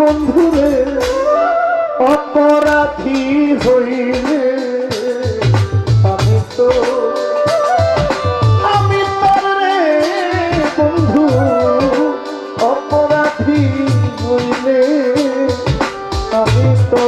বন্ধুরে অপরাধী হইলে আমি তো আমি পারে বন্ধু অপরাধী হইলে আমি তো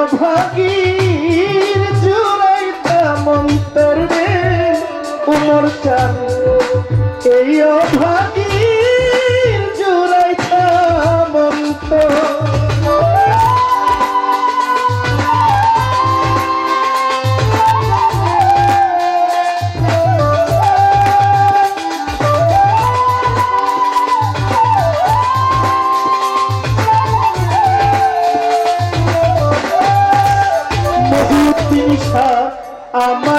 এই অভাগীর জুড়াইতা মন্তর রে উমর চান এই অভাগীর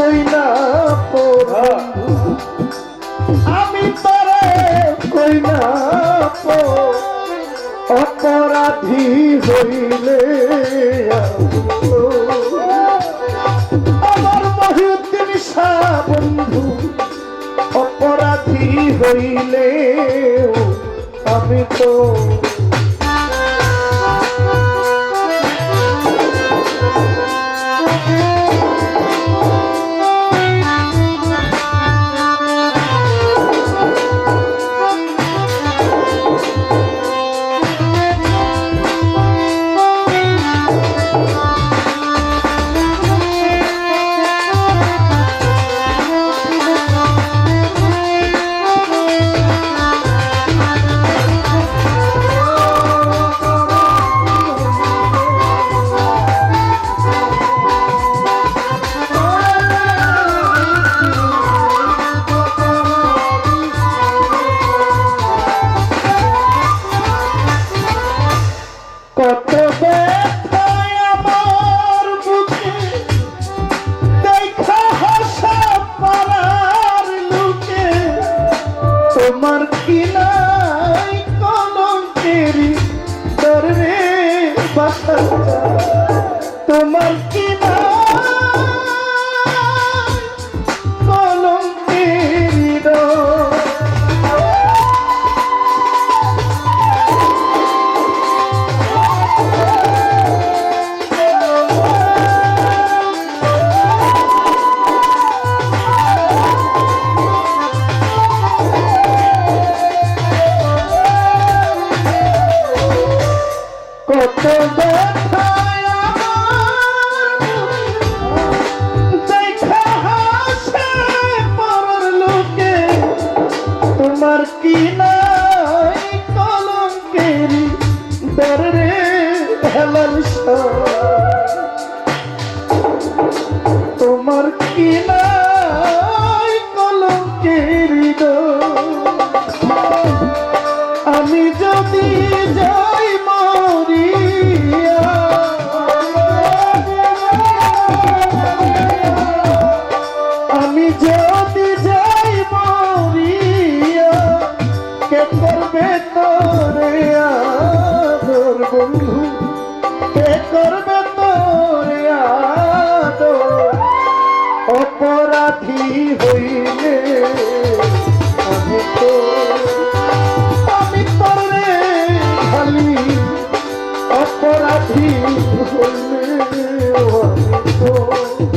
কই না পড়া। আমি তরে কই না অপরাধী হইলে আমার মহিউদ্দিন বন্ধু, অপরাধী হইলে আমি তো তোমার কিনাই কলঙ্কেরি দরে বাসা। তোমার 哦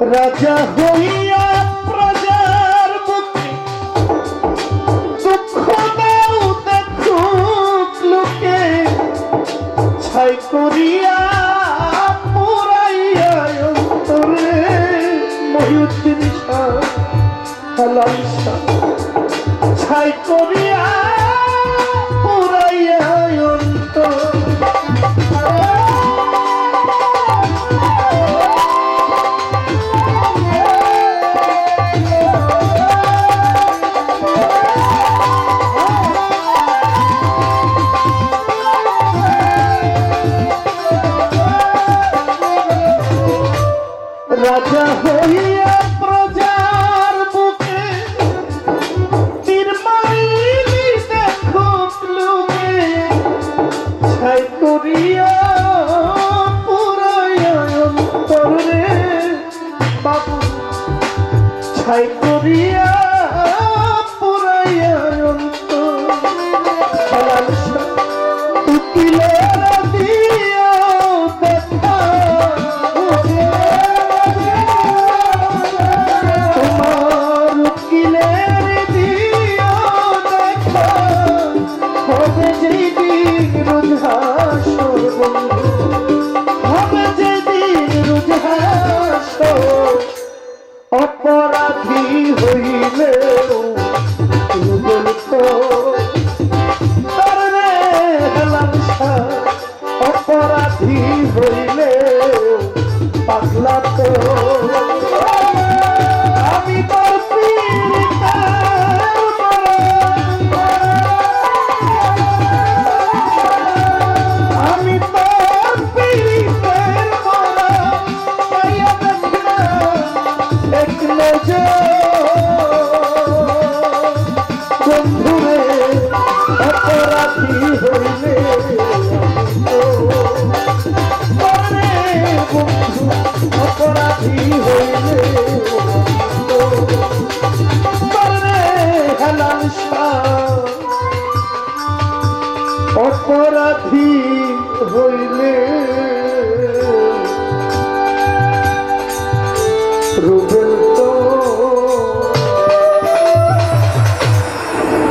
রাজা হইয়া প্রজার মুখে দুঃখ দাও দেখুক লোকে, ছাই করিয়া পুরাইয়া অন্তরে মহিউদ্দিন শাহ ছাই করিয়া পুরাইয়া I.